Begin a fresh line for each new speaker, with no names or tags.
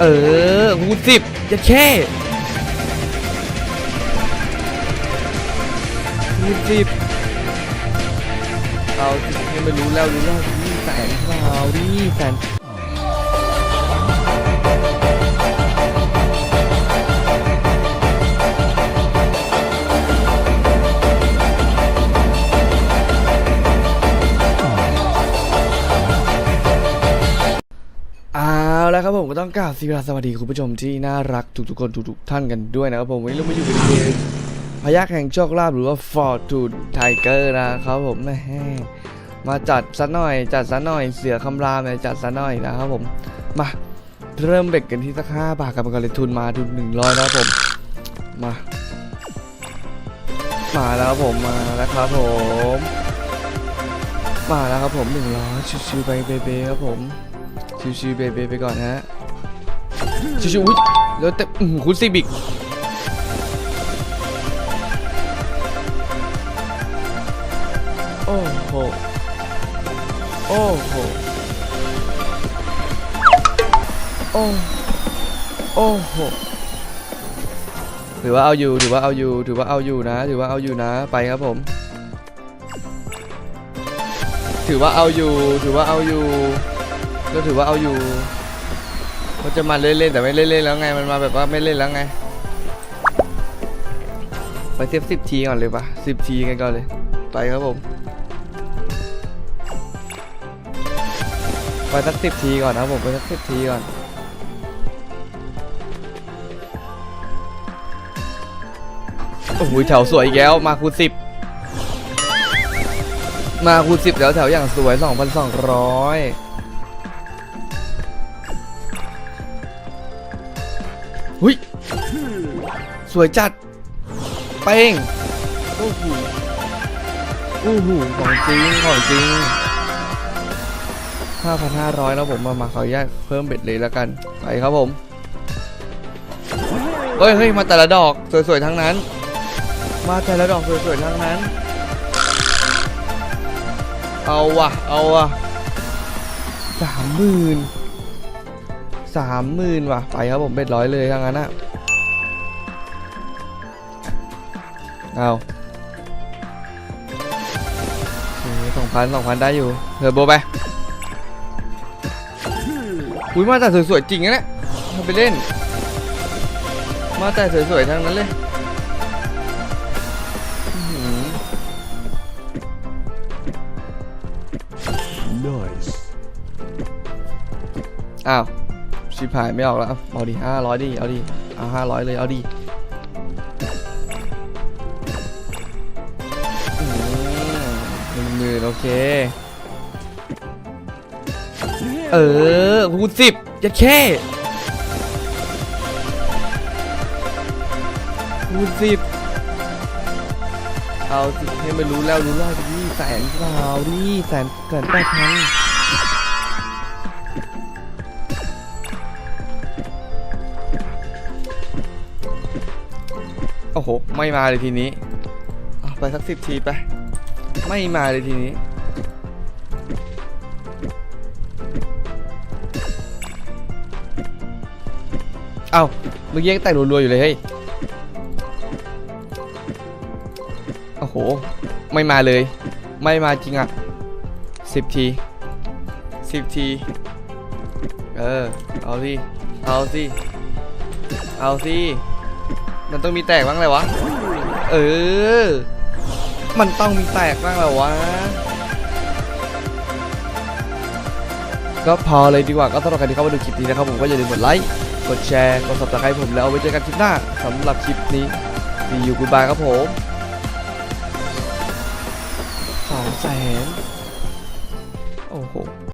เออหูสิบจะแค่หูสิบเอาสิให้มันรู้แล้วรู้แล้วนี่แสนเปล่านี่แสน ผมก็ต้องกล่าวสวัสดีคุณผู้ชมที่น่ารักทุกๆคนทุกๆท่านกันด้วยนะครับผมวันนี้เรามาอยู่ในเกมพยักแห่งโชคลาภหรือว่า Fortune Tiger นะครับผมแม่มาจัดซะหน่อย จัดซะหน่อยเสือคำรามเนี่ยจัดซะหน่อยนะครับผมมาเริ่มเบ็ดกันที่สักห้าบาทกันก่อนเลยทุนมาทุนหนึ่งร้อยนะครับผมมามาแล้วครับผมมาแล้วครับผมมาแล้วครับผมหนึ่งร้อยชิวๆไปเบๆครับผมชิวๆเบๆไปก่อนฮะ ชิวๆอุ้ยแล้วแต่คุณซีบิกโอ้โห โอ้โห โอ้ โอ้โห ถือว่าเอาอยู่ ถือว่าเอาอยู่ ถือว่าเอาอยู่นะ ถือว่าเอาอยู่นะ ไปครับผม ถือว่าเอาอยู่ ถือว่าเอาอยู่ ก็ถือว่าเอาอยู่ มันจะมาเล่นๆแต่ไม่เล่นๆแล้วไง มันมาแบบว่าไม่เล่นแล้วไง ไปเซฟสิบทีก่อนเลยปะสิบทีกันก่อนเลย ไปครับผม ไปสักสิบทีก่อนนะผม ไปสักสิบทีก่อนโอ้โหแถวสวยอีกแล้ว มาคูณสิบมาคูณสิบแล้วแถวอย่างสวย2,200 หุยสวยจัด เป้งโอ้โหโอ้โหของจริงของจริง5,500 แล้วผมมามาขออนุญาตเพิ่มเบ็ดเลยแล้วกัน ไปครับผมเฮ้ยเฮ้ยมาแต่ละดอกสวยๆทั้งนั้น มาแต่ละดอกสวยๆทั้งนั้น เอาว่ะเอาว่ะสามหมื่น สามหมื่นว่ะ ไปครับผมเบ็ดร้อยเลยทั้งนั้นอะเอาสองพันสองพันได้อยู่เทอร์โบไปอุ้ยมาแต่สวยๆจริงนะเนี่ยทำไปเล่น มาแต่สวยๆทั้งนั้นเลยอื้อหือ
Nice.
อ้าว ชิบหายไม่ออกแล้วเอาดิห้าร้อยดิเอาดิเอาห้าร้อยเลยเอาดิหนึ่งหมื่นโอเค เออคูณสิบจะแค่คูณสิบเอาสิให้มันรู้แล้วรู้แล้วดิแสนเปล่าดิแสนแสนแปดพัน โอ้โห ไม่มาเลยทีนี้ ไปสักสิบทีไป ไม่มาเลยทีนี้ เอาเมื่อกี้ยังแต่งรัวๆอยู่เลยเฮ้ย โอ้โห ไม่มาเลย ไม่มาจริงอะสิบทีสิบที เออ เอาสิ เอาสิ เอาสิ มันต้องมีแตกบ้างเลยวะ เออ มันต้องมีแตกบ้างและวะ ก็พอเลยดีกว่า ก็สำหรับใครที่เข้ามาดูคลิปนี้นะครับผมก็อย่าลืมกดไลค์ กดแชร์ กด subscribe ผมแล้วไว้เจอกันคลิปหน้าสำหรับคลิปนี้ดีอยู่กูบายครับผมสองแสนโอ้โห